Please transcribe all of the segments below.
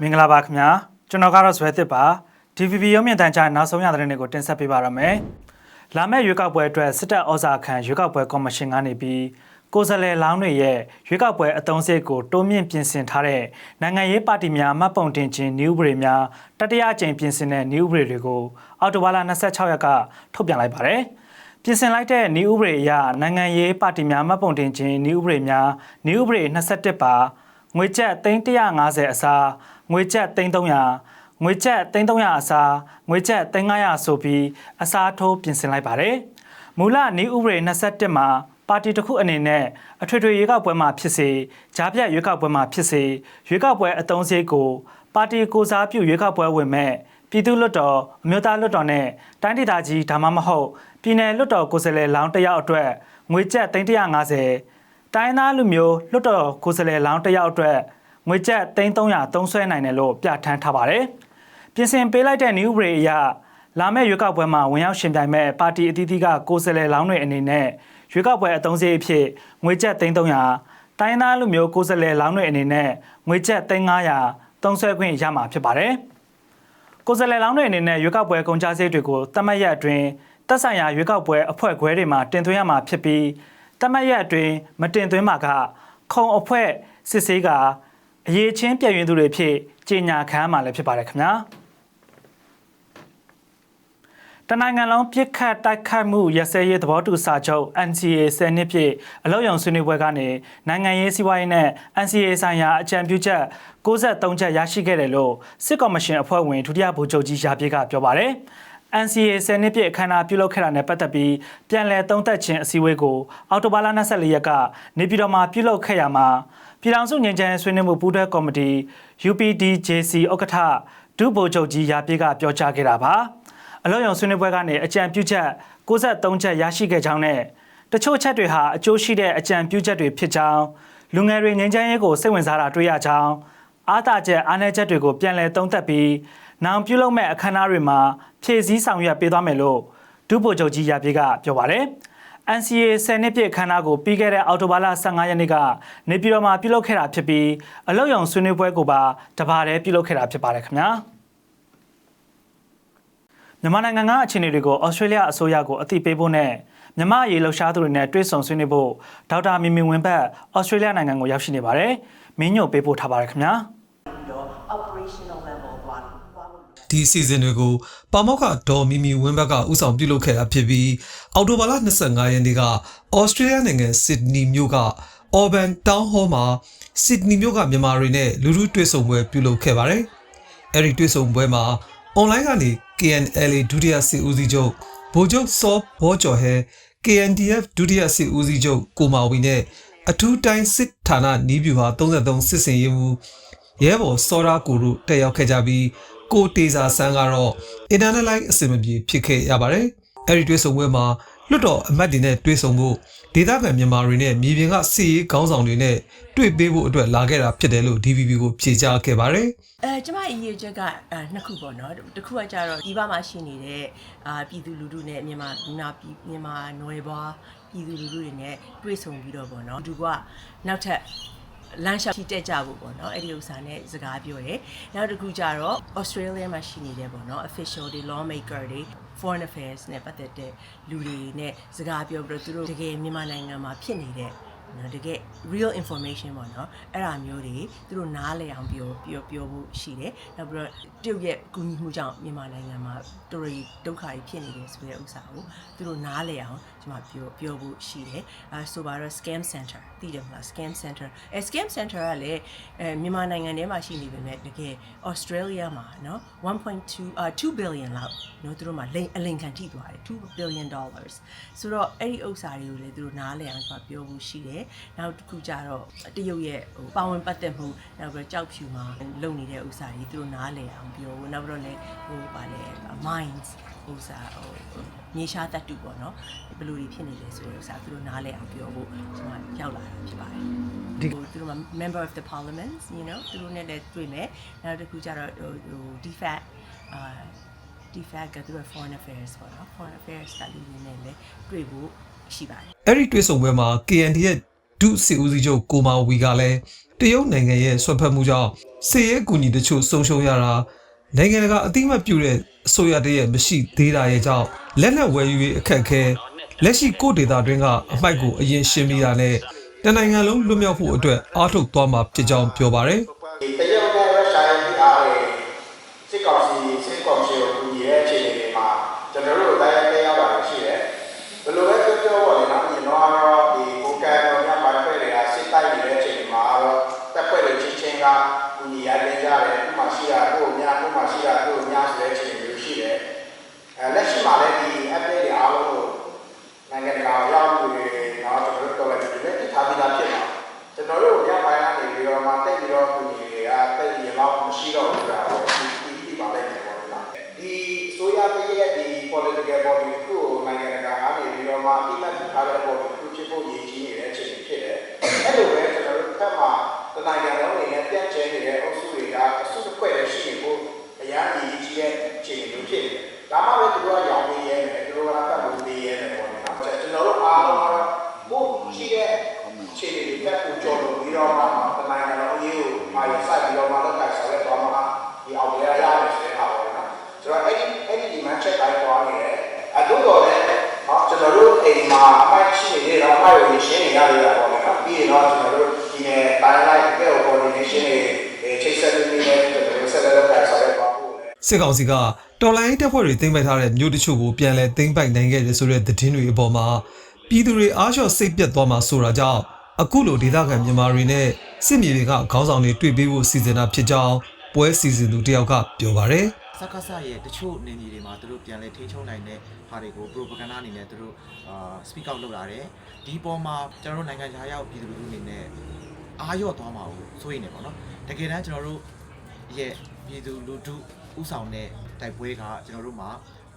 မင်္ဂလာပါခင်ဗျာကျွန်တော်ကတော့ဇွဲသစ်ပါ DVB ရုံးမြင့်တန်ကြားနောက်ဆုံးရတဲ့နေ့ကိုတင်ဆက်ပေးပါရမယ်လာမယ့်ရွေးကောက်ပွဲအတွက်စစ်တပ်ဩဇာခံရွေးကောက်ပွဲကော်မရှင်ကနေပြီးကိုယ်စားလှယ်လောင်းတွေရဲ့ရွေးကောက်ပွဲအသုံးစရိတ်ကိုတိုးမြင့်ပြင်ဆင်ထားတဲ့နိုင်ငံရေးပါတီများမှတ်ပုံတင်ခြင်းနည်းဥပဒေများတတိယအကြိမ်ပြင်ဆင်တဲ့နည်းဥပဒေတွေကိုအောက်တိုဘာလ26ရက်ကထုတ်ပြန်လိုက်ပါတယ် ပြင်ဆင်လိုက်တဲ့နည်းဥပဒေအရနိုင်ငံရေးပါတီများမှတ်ပုံတင်ခြင်းနည်းဥပဒေများနည်းဥပဒေ21ပါငွေကျပ်350အစားငွေကျပ်300ငွေကျပ်300အစားငွေကျပ်300ဆိုပြီးအစားထိုးပြင်ဆင်လိုက်ပါတယ်။မူလနည်းဥပဒေ21မှာပါတီတစ်ခုအနေနဲ့အထွေထွေရွေးကောက်ပွဲမှာဖြစ်စေကြားပြတ်ရွေးကောက်ပွဲမှာဖြစ်စေရွေးကောက်ပွဲအသုံးစရိတ်ကိုပါတီကိုစားပြုရွေးကောက်ပွဲဝင်မဲ့ပြည်သူ့လွှတ်တော်အမျိုးသားလွှတ်တော်နဲ့တိုင်းဒေသကြီးဒါမှမဟုတ်ပြည်내လွှတ်တော်ကိုယ်စားလှယ်လောင်းတစ်ယောက်အတွက်ငွေကျပ်350တိုင်းသားလူမျိုးလွှတ်တော်ကိုယ်စားလှယ်လောင်းတစ်ယောက်အတွက်ငွေကျပ်300သုံးစွဲနိုင်တယ်လို့ပြဋ္ဌာန်းထားပါတယ်။ပြင်ဆင်ပေးလိုက်တဲ့ new ဥပဒေအရလာမယ့်ရွေးကောက်ပွဲမှာဝင်ရောက်ရှင်ပြိုင်မဲ့ပါတီအသီးသီးကကိုယ်စားလှယ်လောင်းတွေအနေနဲ့ရွေးကောက်ပွဲအသုံးစရိတ်အဖြစ်ငွေကျပ်300တိုင်းသားလူမျိုးကိုယ်စားလှယ်လောင်းတွေအနေနဲ့ငွေကျပ်300သုံးစွဲခွင့်ရမှာဖြစ်ပါတယ်။ကိုယ်စားလှယ်လောင်းတွေအနေနဲ့ရွေးကောက်ပွဲကုန်ကျစရိတ်တွေကိုတတ်မှတ်ရက်အတွင်း သက်ဆိုင်ရာရွေးကောက်ပွဲအဖွဲ့ခွဲတွေမှာတင်သွင်းရမှာဖြစ်ပြီးတတ်မှတ်ရက်အတွင်းမတင်သွင်းမှာကခုံအဖွဲ့စစ်ဆေးကအရေးချင်းပြည့်ရင်သူတွေဖြစ်ကြီးညာခံရမှာလည်းဖြစ်ပါတယ်ခင်ဗျာတနိုင်ငံလုံးပြစ်ခတ်တိုက်ခိုက်မှုရစဲရေးသဘောတူစာချုပ် NCA 10နှစ်ပြည့်အလောက်ယုံဆွေးနွေးပွဲကနေနိုင်ငံရေးစီးပွားရေးနဲ့ NCA ဆိုင်ရာအကြံပြုချက်63ချက်ရရှိခဲ့တယ်လို့စစ်ကော်မရှင်အဖွဲ့ဝင်ဒုတိယဗိုလ်ချုပ်ကြီးရာပြေကပြောပါတယ်။ NCA 10နှစ်ပြည့်အခမ်းအနားပြုလုပ်ခဲ့တာနဲ့ပတ်သက်ပြီးပြန်လည်သုံးသပ်ခြင်းအစည်းအဝေးကိုအောက်တိုဘာလ24ရက်ကနေပြည်တော်မှာပြုလုပ်ခဲ့ရမှာပြည်ထောင်စုငြိမ်းချမ်းရေးဆွေးနွေးမှုပူးတွဲကော်မတီ UPDJC ဥက္ကဋ္ဌဒုဗိုလ်ချုပ်ကြီးရာပြေကပြောကြားခဲ့တာပါအလို့ရုံဆွေးနွေးပွဲကနေအကြံပြုချက်63ချက်ရရှိခဲ့ကြောင်းနဲ့တချို့ချက်တွေဟာအကျိုးရှိတဲ့အကြံပြုချက်တွေဖြစ်ကြောင်းလူငယ်တွေငြိမ်းချမ်းရေးကိုစိတ်ဝင်စားတာတွေ့ရကြောင်းအားသာချက်အားနည်းချက်တွေကိုပြန်လည်သုံးသပ်ပြီး နောင်ပြုလုပ်မဲ့အခမ်းအနားတွေမှာဖြည့်ဆည်းဆောင်ရွက်ပေးသွားမယ်လို့ဒုဗိုလ်ချုပ်ကြီးရာပြေကပြောပါတယ်။ NCA 10နှစ်ပြည့်အခမ်းအနားကိုပြီးခဲ့တဲ့အောက်တိုဘာလ15ရက်နေ့ကနေပြည်တော်မှာပြုလုပ်ခဲ့တာဖြစ်ပြီးအလုတ်ရုံဆွေးနွေးပွဲကိုပါတပါးတည်းပြုလုပ်ခဲ့တာဖြစ်ပါတယ်ခင်ဗျာမြန်မာနိုင်ငံကအခြေအနေတွေကိုဩစတြေးလျအစိုးရကိုအသိပေးဖို့နဲ့မြန်မာအရေးလှုပ်ရှားသူတွေနဲ့တွေ့ဆုံဆွေးနွေးဖို့ဒေါက်တာမီမီဝင်းဘတ်ဩစတြေးလျနိုင်ငံကိုရောက်ရှိနေပါတယ်မင်းညို့ပေးပို့ထားပါတယ်ခင်ဗျာ တော့ operational level သွားသွားဖို့ ဒီအစီအစဉ်တွေကိုပါမောက္ခဒေါ်မီမီဝင်းဘက်ကဥဆောင်ပြုလုပ်ခဲ့တာဖြစ်ပြီးအောက်တိုဘာလ25ရက်နေ့ကဩစတြေးလျနိုင်ငံဆစ်ဒနီမြို့က Auburn Town Hall မှာဆစ်ဒနီမြို့ကမြန်မာတွေနဲ့လူထုတွေ့ဆုံပွဲပြုလုပ်ခဲ့ပါတယ်။အဲဒီတွေ့ဆုံပွဲမှာအွန်လိုင်းကနေ KNLA ဒုတိယစစ်ဦးစီးချုပ်ဗိုလ်ချုပ်စောဘောကျော်ဟဲ KNDF ဒုတိယစစ်ဦးစီးချုပ်ကိုမာဝီနဲ့အထူးတိုင်းစစ်ဌာနနီးဗျူဟာ33စစ်စင်ရေးမှူးရဲဘော်စောရာကိုတို့တက်ရောက်ခဲ့ကြပြီး ကိုတေစာဆန်းကတော့ internet line အဆင်မပြေဖြစ်ခဲ့ရပါတယ်။အဲဒီတွေ့ဆုံပွဲမှာလွတ်တော်အမတ်တွေနဲ့တွေ့ဆုံဖို့ဒေသခံမြန်မာတွေနဲ့မြေပြင်ကစစ်ရေးခေါင်းဆောင်တွေနဲ့တွေ့ပေးဖို့အတွက်လာခဲ့တာဖြစ်တယ်လို့ DVB ကိုဖြေကြားခဲ့ပါတယ်။အဲကျမအရေးချက်ကအဲနှစ်ခုပေါ့နော်တစ်ခုကကြတော့ဒီဘမှာရှိနေတဲ့အာပြည်သူလူထုနဲ့မြန်မာမြန်မာပြည်မြန်မာနွယ်ဘွားပြည်သူလူထုတွေနဲ့တွေ့ဆုံပြီးတော့ပေါ့နော်သူကနောက်ထပ် လမ်းလျှောက်ထိတက်ကြဖို့ပေါ့နော်အဲ့ဒီဥစ္စာနဲ့စကားပြောရဲနောက်တစ်ခုကြတော့ Australia မှာရှိနေတယ်ပေါ့နော် official တွေ lawmaker တွေ foreign affairs နဲ့ပတ်သက်တဲ့လူတွေနဲ့စကားပြောပြီးတော့သူတို့တကယ်မြန်မာနိုင်ငံမှာဖြစ်နေတဲ့ နော်တကယ် real information ပေါ့နော်အဲ့ဒါမျိုးတွေသူတို့နားလည်အောင်ပြောပြောပြောဖို့ရှိတယ်နောက်ပြီးတော့တရုတ်ရဲ့ကူညီမှုကြောင့်မြန်မာနိုင်ငံမှာတော်တော်ဒုက္ခတွေဖြစ်နေတယ်ဆိုတဲ့ဥစ္စာကိုသူတို့နားလည်အောင်ကျွန်မပြောပြောဖို့ရှိတယ်အဲဆိုပါတော့ scam center သိတယ်မလား scam center အဲ scam center ကလည်းအဲမြန်မာနိုင်ငံထဲမှာရှိနေပေမဲ့တကယ် Australia မှာနော်1.2 uh 2 billion လောက်နော်သူတို့မှာလိမ်အလိမ်ခံထိသွားတယ်2 billion dollars ဆိုတော့အဲ့ဒီဥစ္စာတွေကိုလည်းသူတို့နားလည်အောင်ကျွန်မပြောဖို့ရှိတယ်နောက်တစ်ခုကြတော့တရုတ်ရဲ့ဟိုပါဝင်ပတ်သက်မှုနောက်ပြီးတော့ကြောက်ဖြူမှာလုံနေတဲ့ဥစ္စာတွေသူတို့နားလည်အောင်ပြောဖို့နောက်ပြီးတော့လည်းဟိုပါလေ minds ဥစ္စာဟိုမြေရှားတတ်တူပေါ့နော်ဘယ်လိုတွေဖြစ်နေလဲဆိုတဲ့ဥစ္စာသူတို့နားလည်အောင်ပြောဖို့ကျွန်မရောက်လာတာဖြစ်ပါတယ်ဒီသူတို့မှာ member of the parliament you know သူတို့နဲ့လည်းတွေ့မယ်နောက်တစ်ခုကျတော့ဟိုဟို defect အာ defect ကသူတို့ foreign affairs ပေါ့နော် foreign affairs ကလူတွေနဲ့လည်းတွေ့ဖို့ရှိပါတယ်အဲ့ဒီတွေ့ဆုံပွဲမှာ KND ရဲ့ ဒုစစ်ဦးစီးချုပ်ကိုမာဝီကလည်းတရုတ်နိုင်ငံရဲ့ဆွတ်ဖက်မှုကြောင့်စစ်ရေးအကူအညီတချို့ဆုံးရှုံးရတာနိုင်ငံတကာအသိအမှတ်ပြုတဲ့အစိုးရတည်းရဲ့မရှိသေးတာရဲ့ကြောင့်လက်နက်ဝယ်ယူရေးအခက်အခဲလက်ရှိကိုဒေတာတွင်းကအမိုက်ကိုအရင်ရှင်းမိတာနဲ့တနိုင်ငံလုံးလွတ်မြောက်ဖို့အတွက်အားထုတ်သွားမှာဖြစ်ကြောင်းပြောပါတယ် ဒီတရုတ်နဲ့ရုရှားရဲ့ဒီအားတွေစစ်ကောင်စီစစ်ကောင်စီကိုကူညီတဲ့အခြေအနေတွေမှာကျွန်တော်တို့တိုင်းတိုင်းရောက်လာရှိတယ်ဘယ်လိုပဲပြောပြောပါလေနော်ဒီတော့ကတော့ဒီကိုကန်တော်များပိုင်းဖွဲ့တွေကစစ်တိုက်နေတဲ့အခြေအနေမှာတော့တပ်ဖွဲ့တွေချင်းချင်း ကကူညီရတဲ့ကြတယ်ဥပမာရှိတာကိုအများဥပမာရှိတာကိုအများဆိုတဲ့အခြေအနေမျိုးရှိတယ်အဲလက်ရှိမှာလည်းဒီ update တွေအားလုံးကိုနိုင်ငံတကာရောက်သူတွေတော့ကျွန်တော်တို့တော်လည်းဒီနေ့ထားပြီးသားဖြစ်မှာကျွန်တော်တို့ညပိုင်းကနေပြီးတော့မှတက်ပြီးတော့ပြည်တွေကတက်ပြီးတော့မရှိတော့ဘူးဆိုတာကိုဒီဒီပါလိုက်တယ်ပေါ့နော်ဒီဆိုရတဲ့ရဲ့ဒီ political body ကိုနိုင်ငံတကာကနေပြီးတော့မှအတိအမှတ်ထားတဲ့ body ကိုချစ်ဖို့ရည်ကြီးနေတဲ့အခြေအနေဖြစ်တယ်အဲ့လိုပဲကျွန်တော်တို့ဖက်မှာတနိုင်ငံလုံးအနေနဲ့ပြန့် ကျဲနေတဲ့အုပ်စုတွေကအစုတစ်ဖွဲ့လည်းရှိနေဖို့အများကြီးကြီးရဲ့အခြေအနေမျိုးဖြစ်တယ်ဒါမှပဲသူတို့ကရောင်းနေရဲတယ်သူတို့ကဖက်ဖို့နေရဲတယ်ပေါ့နော်ကျွန်တော်တို့အားလုံးကတော့ဘုရှိတဲ့ခြေတွေတက်ကိုကြော်လို့ပြီးတော့မှတမန်တော်အရေးကိုမာရဆိုင်ပြီးတော့မှလောက်ကဆောက်ရတော့မှဒီအောင်ရရရတယ်ဆိုတဲ့ဟာပေါ့နော်ဆိုတော့အဲ့ဒီအဲ့ဒီဒီမန်ချက်တိုင်းသွားနေတယ်အတူတော်လည်းဟောကျွန်တော်တို့အိမ်မှာအမိုက်ရှိနေတော့အမိုက်ကိုရှင်းနေရရတာပေါ့နော်ပြီးရင်တော့ကျွန်တော်တို့ ဒီနေ့တိုင်းလိုက်ကဲ coordination တွေချိတ်ဆက်နေတယ်ကျွန်တော်တို့ဆက်လက်လုပ်ဆောင်ရပါဖို့လေစစ်ကောင်စီကတော်လိုင်းတပ်ဖွဲ့တွေသိမ်းပိုက်ထားတဲ့မြို့တချို့ကိုပြန်လည်သိမ်းပိုက်နိုင်ခဲ့တယ်ဆိုတဲ့သတင်းတွေအပေါ်မှာပြည်သူတွေအားလျော့စိတ်ပြတ်သွားမှာဆိုတာကြောင့်အခုလိုဒေသခံမြန်မာတွေနဲ့စစ်မြေတွေကခေါင်းဆောင်တွေတွေ့ပေးဖို့စီစဉ်တာဖြစ်ကြောင်းပွဲစီစဉ်သူတယောက်ကပြောပါတယ်စက္ကစရဲ့တချို့နေနေတွေမှာသူတို့ပြန်လဲထိန်းချုပ်နိုင်တဲ့ဟာတွေကို propaganda အနေနဲ့သူတို့အာ speak out လုပ်လာတယ်ဒီပေါ်မှာကျွန်တော်တို့နိုင်ငံခြားရောက်ပြည်သူလူထုအနေနဲ့ အာရော့သွားမှာကိုစိုးရိမ်နေပါတော့တကယ်တမ်းကျွန်တော်တို့ရဲ့ပြည်သူလူထုဥဆောင်တဲ့တိုက်ပွဲကကျွန်တော်တို့မှာ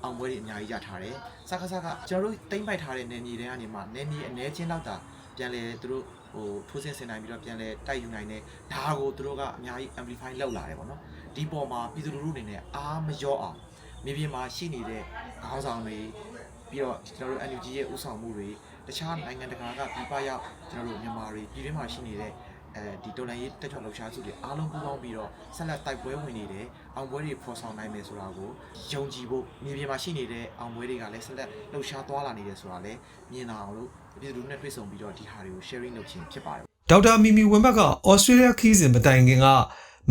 အောင်ပွဲတွေအများကြီးရထားတယ်စက္ကစကကျွန်တော်တို့တိမ့်ပိုက်ထားတဲ့နေမြေတွေကနေမှနေမြေအ ਨੇ ချင်းတော့တာပြန်လဲသူတို့ဟိုထိုးစင်ဆင်နိုင်ပြီးတော့ပြန်လဲတိုက်ယူနိုင်တဲ့ဒါကိုသူတို့ကအများကြီး amplify လုပ်လာတယ်ပေါ့နော်ဒီပေါ်မှာပြည်သူလူထုအနေနဲ့အားမလျော့အောင်မြေပြင်မှာရှိနေတဲ့ခေါင်းဆောင်တွေပြီးတော့ကျွန်တော်တို့ NUG ရဲ့ဥဆောင်မှုတွေတခြားနိုင်ငံတကာကပြပရောက်ကျွန်တော်တို့မြန်မာတွေပြည်တွင်းမှာရှိနေတဲ့ အဲဒီတော်လိုင်းရေးတက်ချောက်လှူရှားစုတွေအားလုံးပူးပေါင်းပြီးတော့ဆက်လက်တိုက်ပွဲဝင်နေတယ်အောင်ပွဲတွေဖော်ဆောင်နိုင်မယ်ဆိုတာကိုယုံကြည်ဖို့မြေပြင်မှာရှိနေတဲ့အောင်ပွဲတွေကလည်းဆက်လက်လှူရှားသွားလာနေတယ်ဆိုတာလည်းမြင်လာအောင်လို့ပြည်သူလူထုနဲ့တွေ့ဆုံပြီးတော့ဒီဟာတွေကို sharing လုပ်ခြင်းဖြစ်ပါတယ်ဒေါက်တာမီမီဝင်းဘက်ကဩစတြေးလျခီးစဉ်မတိုင်ခင်က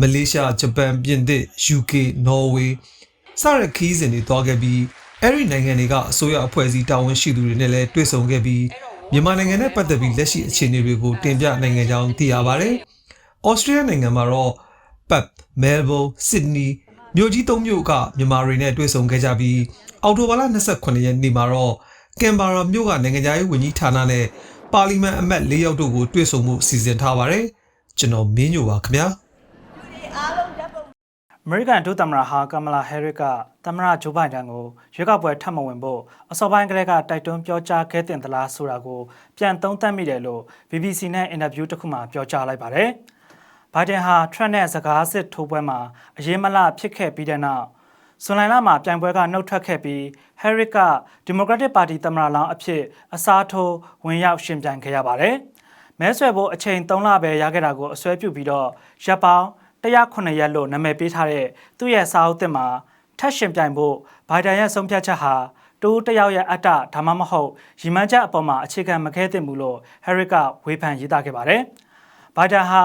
မလေးရှားဂျပန်ပြင်သစ် UK နော်ဝေးစတဲ့ခီးစဉ်တွေတွားခဲ့ပြီးအဲ့ဒီနိုင်ငံတွေကအစိုးရအဖွဲ့အစည်းတာဝန်ရှိသူတွေနဲ့လည်းတွေ့ဆုံခဲ့ပြီး မြန်မာနိုင်ငံနဲ့ပတ်သက်ပြီးလက်ရှိအခြေအနေတွေကိုတင်ပြနိုင်ငံကြောင်းသိရပါတယ်။ဩစတြေးလျနိုင်ငံမှာတော့ Perth, Melbourne, Sydney မြို့ကြီးသုံးမြို့ကမြန်မာတွေနဲ့တွေ့ဆုံခဲ့ကြပြီးအောက်တိုဘာလ28ရက်နေ့မှာတော့ကင်ဘာရာမြို့ကနိုင်ငံသားရေးဝန်ကြီးဌာနနဲ့ပါလီမန်အမတ်၄ယောက်တို့ကိုတွေ့ဆုံမှုစီစဉ်ထားပါတယ်။ကျွန်တော်မင်းညိုပါခင်ဗျာ။အ မေရိကန်ဒုသမ္မတဟာကမလာဟဲရစ်ကသမ္မတဂျိုးဘိုင်ဒန်ကိုရွေးကောက်ပွဲထပ်မဝင်ဖို့အစောပိုင်းကတည်းကတိုက်တွန်းပြောကြားခဲ့တဲ့သလားဆိုတာကိုပြန်သုံးသပ်မိတယ်လို့ BBC နဲ့အင်တာဗျူးတစ်ခုမှာပြောကြားလိုက်ပါတယ်။ဘိုင်ဒန်ဟာထရန့်နဲ့စကားစစ်ထိုးပွဲမှာအရေးမလဖြစ်ခဲ့ပြီးတဲ့နောက်ဇွန်လလမှာပြိုင်ပွဲကနှုတ်ထွက်ခဲ့ပြီးဟဲရစ်ကဒီမိုကရက်တစ်ပါတီသမ္မတလောင်းအဖြစ်အစားထိုးဝင်ရောက်ရှင်ပြိုင်ခဲ့ရပါတယ်။မဲဆွယ်ဖို့အချိန်3လပဲရခဲ့တာကိုအစွဲပြုပြီးတော့ရပ်ပေါင်း 109ရက်လို့နာမည်ပေးထားတဲ့သူ့ရဲ့စာအုပ်သစ်မှာထက်ရှင်ပြိုင်ဖို့ဘိုင်ဒန်ရဲ့ဆုံးဖြတ်ချက်ဟာတူတစ်ယောက်ရဲ့အတ္တဒါမှမဟုတ်ရီမန်းချက်အပေါ်မှာအခြေခံမခဲသင့်ဘူးလို့ဟဲရစ်ကဝေဖန်ရေးသားခဲ့ပါတယ်။ဘိုင်ဒန်ဟာ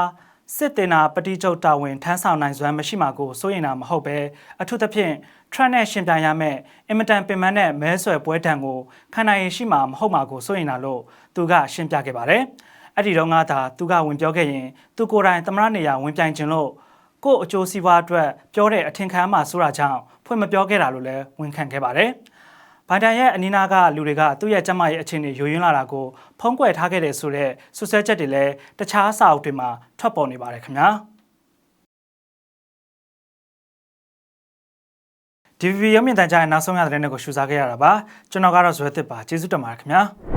စစ်တင်နာပတိချုပ်တာဝန်ထမ်းဆောင်နိုင်စွမ်းမရှိမှာကိုစိုးရိမ်တာမဟုတ်ပဲအထူးသဖြင့်ထရန့်နဲ့ရှင်ပြိုင်ရမယ့်အင်မတန်ပင်ပန်းတဲ့မဲဆွယ်ပွဲတံကိုခံနိုင်ရရှိမှာမဟုတ်မှာကိုစိုးရိမ်တာလို့သူကရှင်းပြခဲ့ပါတယ်။အဲ့ဒီတော့ငါသာသူကဝင်ပြောခဲ့ရင်သူကိုယ်တိုင်သမရနေရဝင်ပြိုင်ခြင်းလို့ ကို့အကျိုးစီးပွားအတွက်ပြောတဲ့အထင်ခံမှဆိုတာကြောင့်ဖွင့်မပြောခဲ့တာလို့လည်းဝန်ခံခဲ့ပါတယ်။ဘိုင်ဒန်ရဲ့အနီးနားကလူတွေကသူ့ရဲ့ကျန်းမာရေးအခြေအနေယိုယွင်းလာတာကိုဖုံးကွယ်ထားခဲ့တယ်ဆိုတဲ့ဆွဆွဲချက်တွေလည်းတခြားစာအုပ်တွေမှာထွက်ပေါ်နေပါတယ်ခင်ဗျာ။ DVB ရုပ်မြင်သံကြားရဲ့နောက်ဆုံးရတဲ့တဲ့ကိုရှုစားခဲ့ရတာပါကျွန်တော်ကတော့ဇွဲသစ်ပါကျေးဇူးတင်ပါတယ်ခင်ဗျာ